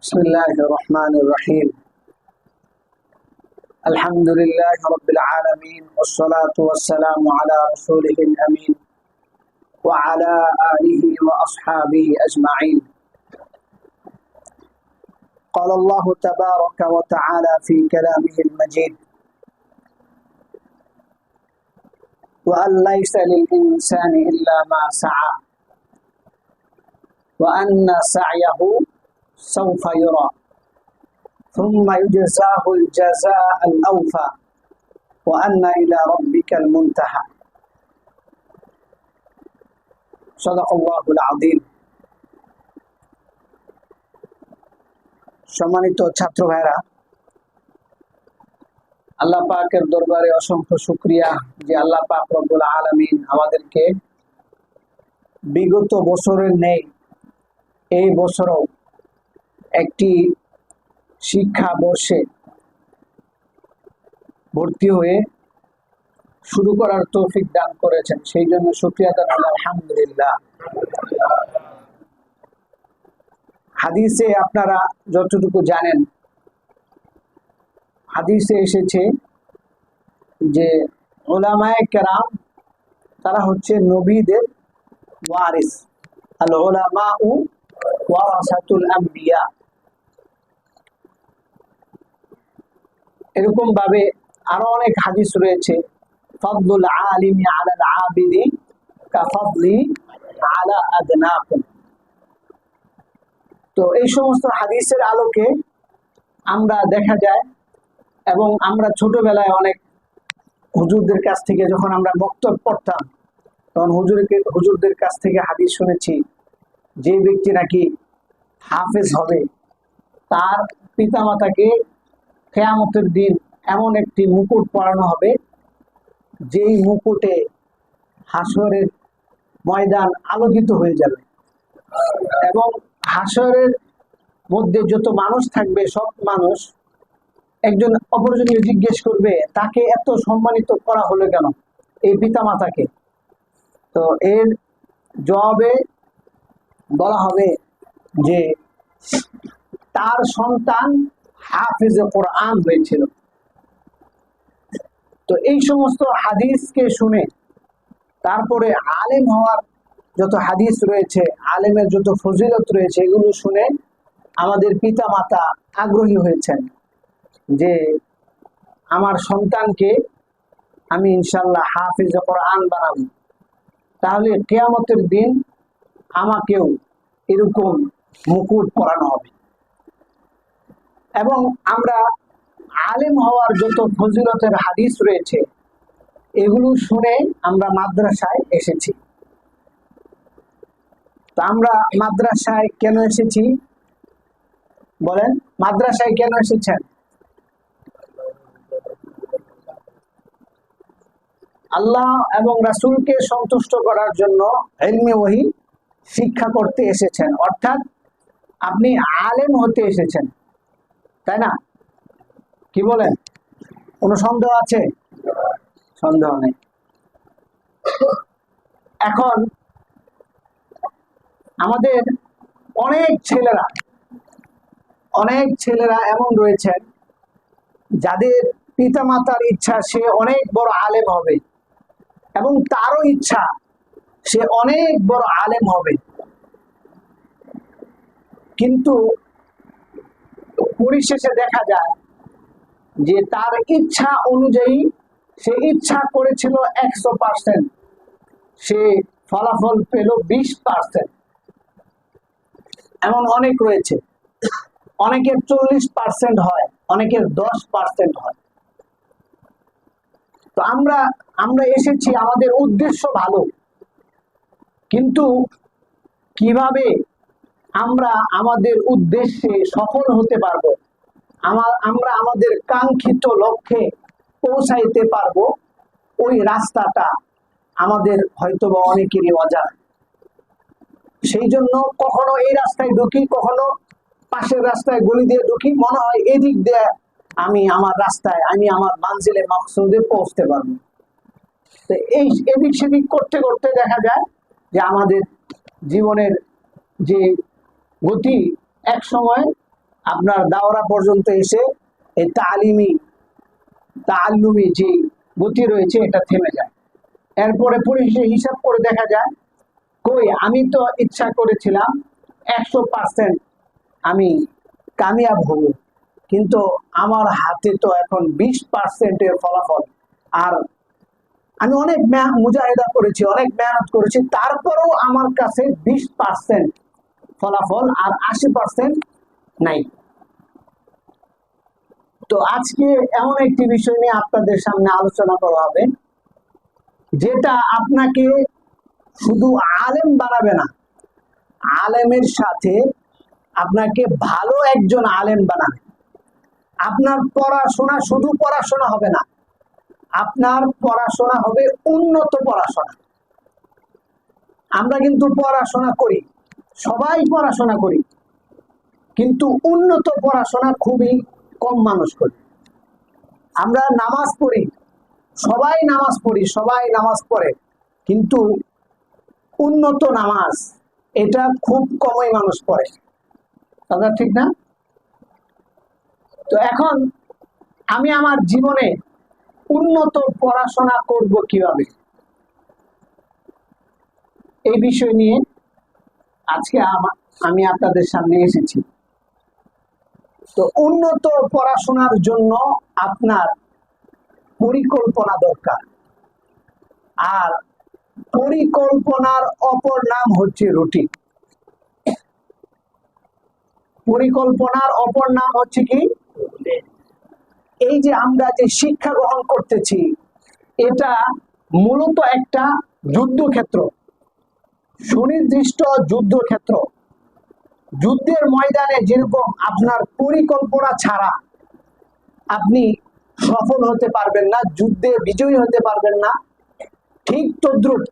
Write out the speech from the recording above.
بسم الله الرحمن الرحيم. الحمد لله رب العالمين والصلاة والسلام على رسوله الأمين وعلى آله وأصحابه أجمعين. قال الله تبارك وتعالى في كلامه المجيد وأن ليس للإنسان إلا ما سعى وأن سعيه سوف يرى ثم يجزاه الجزاء الأوفى وأن إلى ربك المنتهى صدق الله العظيم সম্মানিত ছাত্র ভাইরা আল্লাহ পাকের দরবারে অসংখ্য শুক্রিয়া যে আল্লাহ পাক রব্বুল আলমিন আমাদেরকে বিগত বছরের নেই এই বছরও একটি শিক্ষা বর্ষে ভর্তি হয়ে শুরু করার তৌফিক দান করেছেন। সেই জন্য শুক্রিয়া জানাল আলহামদুলিল্লাহ। হাদিসে আপনারা যতটুকু জানেন, হাদিসে এসেছে যে ওলামায় কেরাম, তারা হচ্ছে নবীদের ওয়ারিস। আল ওলামা উ ওয়ারাসাতুল আম্বিয়া। এরকম ভাবে আরও অনেক হাদিস রয়েছে। ফদলুল আলিমি আলাল আবিদি কাফদলি আলা আদনাকুম। তো এই সমস্ত হাদিসের আলোকে আমরা দেখা যায় এবং আমরা ছোটবেলায় অনেক হুজুরদের কাছ থেকে যখন আমরা বক্তব্য পড়তাম, তখন হুজুরকে, হুজুরদের কাছ থেকে হাদিস শুনেছি যে ব্যক্তি নাকি হাফেজ হবে, তার পিতামাতাকে কেয়ামতের দিন এমন একটি মুকুট পরানো হবে, যেই মুকুটে হাসরের ময়দান আলোকিত হয়ে যাবে। এবং হাসরের মধ্যে যত মানুষ থাকবে, সব মানুষ একজন অপরজনকে জিজ্ঞেস করবে, তাকে এত সম্মানিত করা হলো কেন? এই পিতা মাতাকে তো এর জবাবে বলা হবে যে, তার সন্তান হাফিজে কোরআন হয়েছিল। তো এই সমস্ত হাদিসকে শুনে তারপরে আলেম হওয়ার যত হাদিস রয়েছে, আলেমের যত ফজিলত রয়েছে, এগুলো শুনে আমাদের পিতা মাতা আগ্রহী হয়েছেন যে আমার সন্তানকে আমি ইনশাল্লাহ হাফিজ কোরআন বানাবো। তাহলে কেয়ামতের দিন আমাকেও এরকম মুকুট পরানো হবে। এবং আমরা আলেম হওয়ার যত ফজিলতের হাদিস রয়েছে, এগুলো শুনে আমরা মাদ্রাসায় এসেছি। তা আমরা মাদ্রাসায় কেন এসেছি? বলেন, মাদ্রাসায় কেন এসেছেন? আল্লাহ এবং রাসুলকে সন্তুষ্ট করার জন্য এলমি ওহি শিক্ষা করতে এসেছেন। অর্থাৎ আপনি আলেম হতে এসেছেন। তাই না? কি বলেন? কোনো সন্দেহ আছে? সন্দেহ নেই। এখন আমাদের অনেক ছেলেরা অনেক ছেলেরা এমন রয়েছেন যাদের পিতা মাতার ইচ্ছা সে অনেক বড় আলেম হবে এবং তারও ইচ্ছা সে অনেক বড় আলেম হবে। কিন্তু পরিশেষে দেখা যায় যে তার ইচ্ছা অনুযায়ী সে ইচ্ছা করেছিল একশো পার্সেন্ট। সে ফলাফল পেল বিশ পার্সেন্ট। এমন অনেক রয়েছে। অনেকের চল্লিশ পার্সেন্ট হয়, অনেকের দশ পার্সেন্ট হয়। তো আমরা আমরা এসেছি, আমাদের উদ্দেশ্য ভালো। কিন্তু কীভাবে আমরা আমাদের উদ্দেশ্যে সফল হতে পারব। আমার আমরা আমাদের কাঙ্ক্ষিত লক্ষ্যে পৌঁছাইতে পারব। ওই রাস্তাটা আমাদের হয়তো বা অনেকেরই অজানা। সেই জন্য কখনো এই রাস্তায় ঢুকি, কখনো পাশের রাস্তায় গলি দিয়ে ঢুকি, মনে হয় এদিক দিয়ে আমি আমার রাস্তায়, আমি আমার মানজিলে মাকসুদে পৌঁছতে পারব। তো এই এদিক সেদিক করতে করতে দেখা যায় যে আমাদের জীবনের যে গতি এক সময় আপনার দাওরা পর্যন্ত এসে এই তালিমি, তাল্লুমি যে গতি রয়েছে, এটা থেমে যায়। এরপরে পরিশেষে হিসাব করে দেখা যায়, কই, আমি তো ইচ্ছা করেছিলাম একশো পার্সেন্ট আমি কামিয়াব হব, কিন্তু আমার হাতে তো এখন বিশ পার্সেন্টের ফলাফল। আর আমি অনেক মুজাহিদা করেছি, অনেক মেহনত করেছি, তারপরেও আমার কাছে বিশ পার্সেন্ট ফলাফল আর আশি পার্সেন্ট নাই। তো আজকে এমন একটি বিষয় নিয়ে আপনাদের সামনে আলোচনা করা হবে, যেটা আপনাকে শুধু আলেম বানাবে না, আলেমের সাথে আপনাকে ভালো একজন আলেম বানাবে। আপনার পড়াশোনা শুধু পড়াশোনা হবে না, আপনার পড়াশোনা হবে উন্নত পড়াশোনা। আমরা কিন্তু পড়াশোনা করি সবাই পড়াশোনা করি, কিন্তু উন্নত পড়াশোনা খুবই কম মানুষ করে। আমরা নামাজ পড়ি, সবাই নামাজ পড়ি, সবাই নামাজ পড়ে, কিন্তু উন্নত নামাজ, এটা খুব কমই মানুষ পড়ে। কথা ঠিক না? তো এখন আমি আমার জীবনে উন্নত পড়াশোনা করব কীভাবে? এই বিষয় নিয়ে আজকে আমা- আপনাদের সামনে এসেছি। তো উন্নত পড়াশোনার জন্য আপনার পরিকল্পনা দরকার। আর পরিকল্পনার অপর নাম হচ্ছে রুটিন। পরিকল্পনার অপর নাম হচ্ছে কি? এই যে আমরা যে শিক্ষা গ্রহণ করতেছি, এটা মূলত একটা যুদ্ধক্ষেত্র। সুনির্দিষ্ট যুদ্ধক্ষেত্র। যুদ্ধের ময়দানে যেরকম আপনার পরিকল্পনা ছাড়া আপনি সফল হতে পারবেন না, যুদ্ধে বিজয়ী হতে পারবেন না, ঠিক তদ্রুপ